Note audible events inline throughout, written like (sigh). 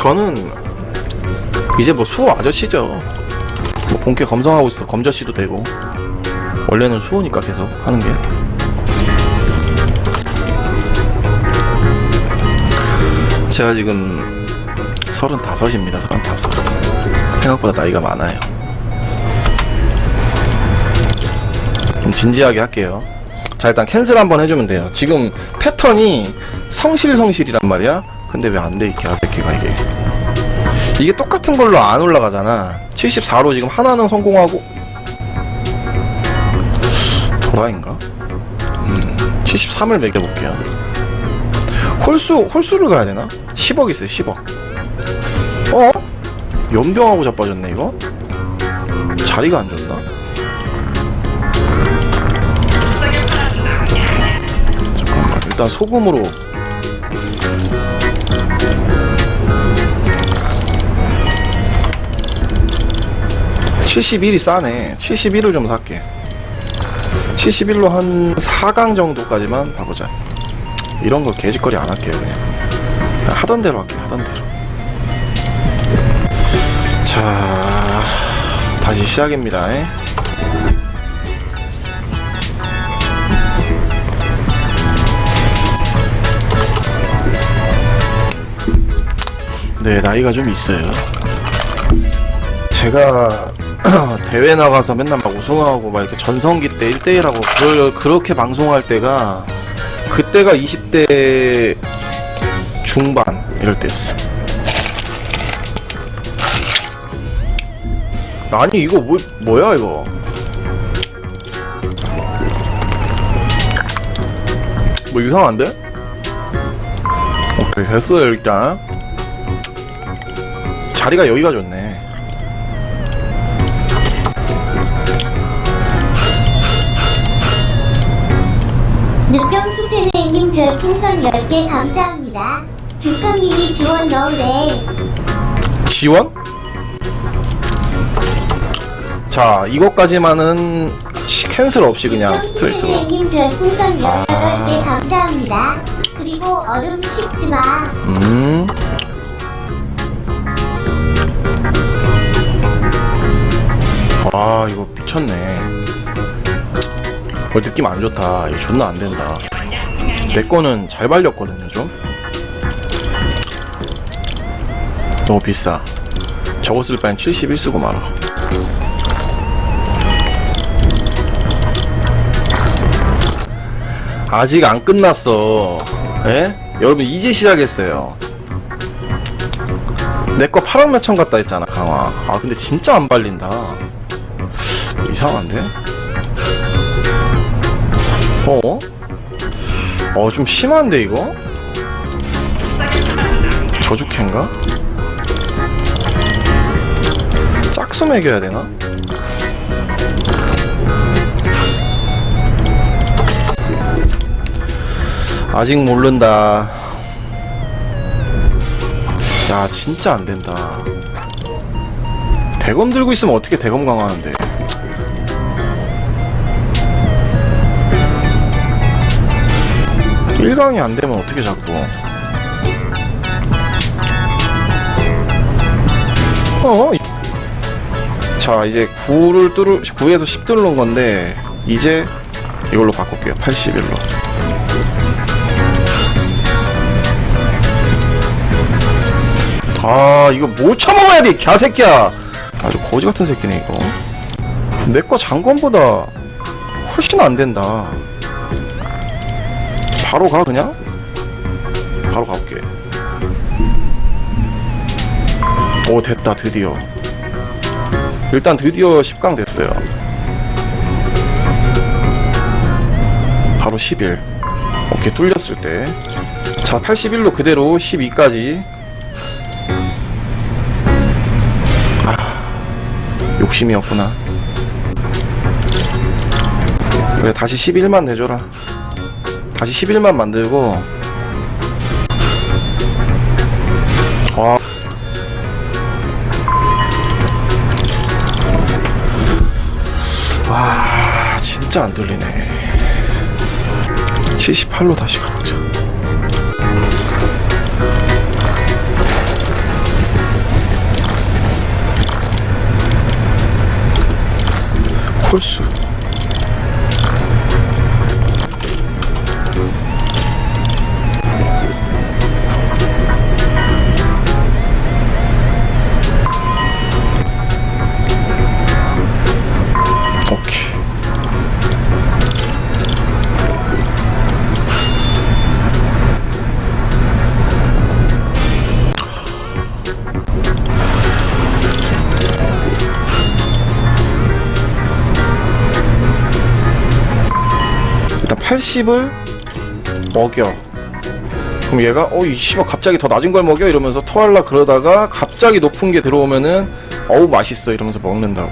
저는 이제 뭐 수호 아저씨죠. 뭐 본캐 검성하고 있어 검저씨도 되고 원래는 수호니까 계속 하는 게. 제가 지금 서른다섯입니다. 서른다섯. 생각보다 나이가 많아요. 좀 진지하게 할게요. 자 일단 캔슬 한번 해주면 돼요. 지금 패턴이 성실성실이란 말이야. 근데 왜 안 돼 이 개새끼가 이게. 이게 똑같은 걸로 안 올라가잖아. 74로 지금 하나는 성공하고 도라인가? 음, 73을 매겨볼게요. 홀수 홀수를 가야 되나? 10억 있어요. 10억. 어? 연병하고 자빠졌네 이거. 자리가 안 좋나? 잠깐만 일단 소금으로 (71이) 싸네. (71을) 좀 살게. (71로) 한 4강 정도까지만 봐보자. 이런 거 개짓거리 안 할게요 그냥. 그냥 하던 대로 할게 하던 대로. 자 다시 시작입니다. 에. 네, 나이가 좀 있어요. 제가 (clears throat) 대회 나가서 맨날 막 우승하고 막 이렇게 전성기 때 1대1하고 그러, 그렇게 방송할 때가 그때가 20대 중반 이럴 때였어. 아니 이거 뭐 뭐야 이거? 뭐 이상한데? 오케이 했어요 일단. 자리가 여기가 좋네. 님 별풍선 10개 감사합니다. 두꺼님이 지원 넣으래. 지원? 자, 이것까지만은 시- 캔슬 없이 그냥 스트레이트로. 페네님 별풍선 아. 18개 감사합니다. 그리고 얼음 식지 마. 음. 아, 이거 미쳤네. 어, 느낌 안 좋다. 이거 존나 안 된다. 내 거는 잘 발렸거든요, 좀. 너무 비싸. 저거 쓸 바엔 71 쓰고 말아. 아직 안 끝났어. 예? 여러분 이제 시작했어요. 내 거 8억 몇천 같다 했잖아 강화. 아 근데 진짜 안 발린다. 이상한데? 어? 어 좀 심한데 이거? 저주캔가? 짝수 매겨야 되나? 아직 모른다. 야, 진짜 안 된다. 대검 들고 있으면 어떻게 대검 강화하는데? 일강이 안 되면 어떻게 자꾸? 어? 자, 이제 9를 뚫을 9에서 10 뚫는 건데 이제 이걸로 바꿀게요. 81로. 아 이거 못 처먹어야 돼 개새끼야 아주 거지 같은 새끼네 이거 내 거 장관보다 훨씬 안 된다 바로 가 그냥? 바로 가볼게. 오 됐다 드디어. 일단 드디어 10강 됐어요. 바로 11 오케이 뚫렸을 때자 81로 그대로 12까지. 욕심이었구나. 그래 다시 11만 내줘라. 다시 11만 만들고 와 와, 진짜 안 뚫리네. 78로 다시 가보자. 콜수. 80을 먹여. 그럼 얘가 어, 이 씨발 갑자기 더 낮은 걸 먹여 이러면서 토할라 그러다가 갑자기 높은 게 들어오면은 어우 맛있어 이러면서 먹는다고.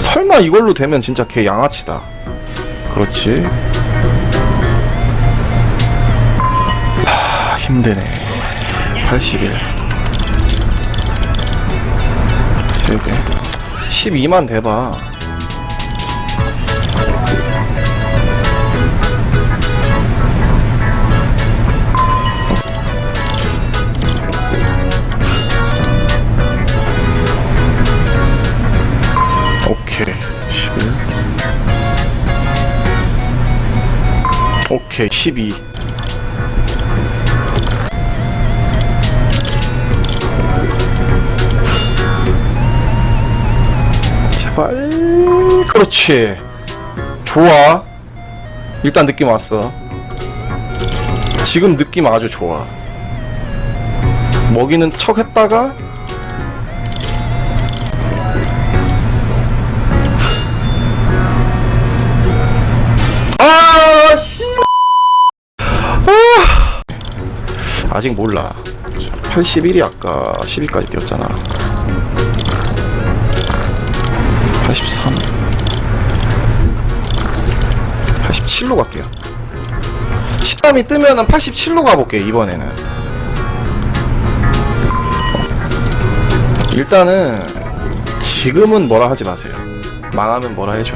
설마 이걸로 되면 진짜 걔 양아치다. 그렇지. 하, 힘드네. 81. 3개. 12만 대봐. 오케이. 12 제발. 그렇지. 좋아. 일단 느낌 왔어. 지금 느낌 아주 좋아. 먹이는 척 했다가 아직 몰라. 81이 아까 12까지 뛰었잖아. 83. 87로 갈게요. 13이 뜨면은 87로 가볼게, 이번에는. 일단은, 지금은 뭐라 하지 마세요. 망하면 뭐라 해줘.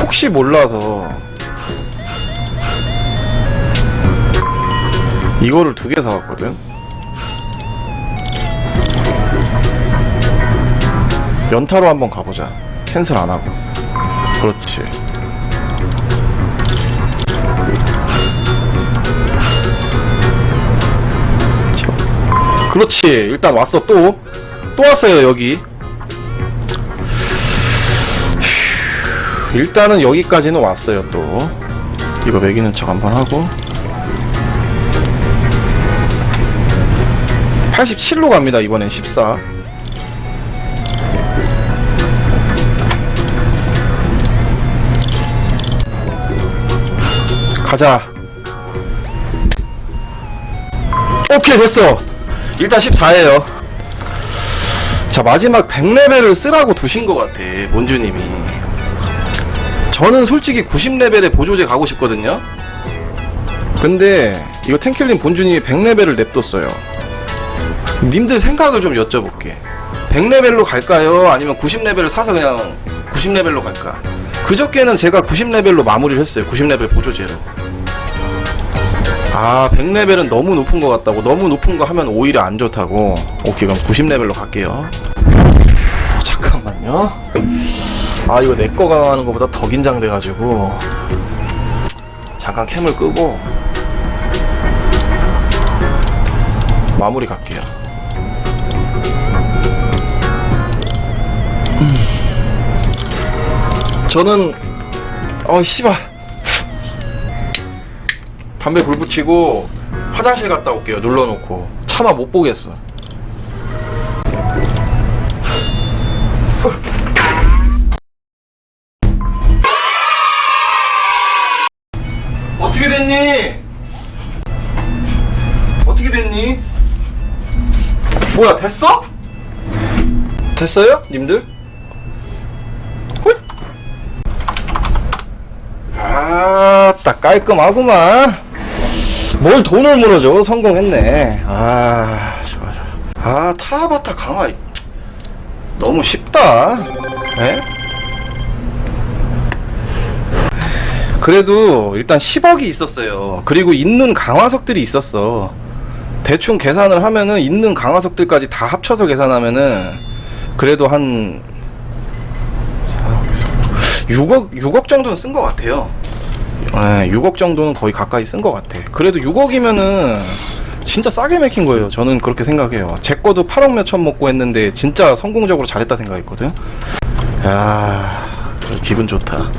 혹시 몰라서 이거를 두 개 사왔거든. 연타로 한번 가보자. 캔슬 안 하고. 그렇지. 자, 그렇지. 일단 왔어 또. 또 왔어요 여기. 일단은 여기까지는 왔어요 또 이거 매기는 척 한번 하고 87로 갑니다 이번엔 14 가자. 오케이 됐어. 일단 14예요. 자 마지막 100레벨을 쓰라고 두신 것 같아 몬주님이. 저는 솔직히 90레벨에 보조제 가고 싶거든요. 근데 이거 탱킬린 본준이 100레벨을 냅뒀어요. 님들 생각을 좀 여쭤볼게. 100레벨로 갈까요? 아니면 90레벨을 사서 그냥 90레벨로 갈까? 그저께는 제가 90레벨로 마무리를 했어요. 90레벨 보조제로. 아, 100레벨은 너무 높은 것 같다고. 너무 높은 거 하면 오히려 안 좋다고. 오케이, 그럼 90레벨로 갈게요. 잠깐만요. 아 이거 내 거가 하는 것보다 더 긴장돼가지고 잠깐 캠을 끄고 마무리 갈게요. 저는 어 씨발 담배 불 붙이고 화장실 갔다 올게요. 눌러놓고 차마 못 보겠어. 어떻게 됐니? 어떻게 됐니? 뭐야 됐어? 됐어요? 님들? 아딱 깔끔하구만 뭘 돈을 물어줘 성공했네 아 좋아 좋아 아 타바타 강화 너무 쉽다 에? 그래도 일단 10억이 있었어요. 그리고 있는 강화석들이 있었어. 대충 계산을 하면은 있는 강화석들까지 다 합쳐서 계산하면은 그래도 한 6억 6억 정도는 쓴 것 같아요. 네, 6억 정도는 거의 가까이 쓴 것 같아. 그래도 6억이면은 진짜 싸게 맥힌 거예요. 저는 그렇게 생각해요. 제 거도 8억 몇천 먹고 했는데 진짜 성공적으로 잘했다 생각했거든. 야 기분 좋다.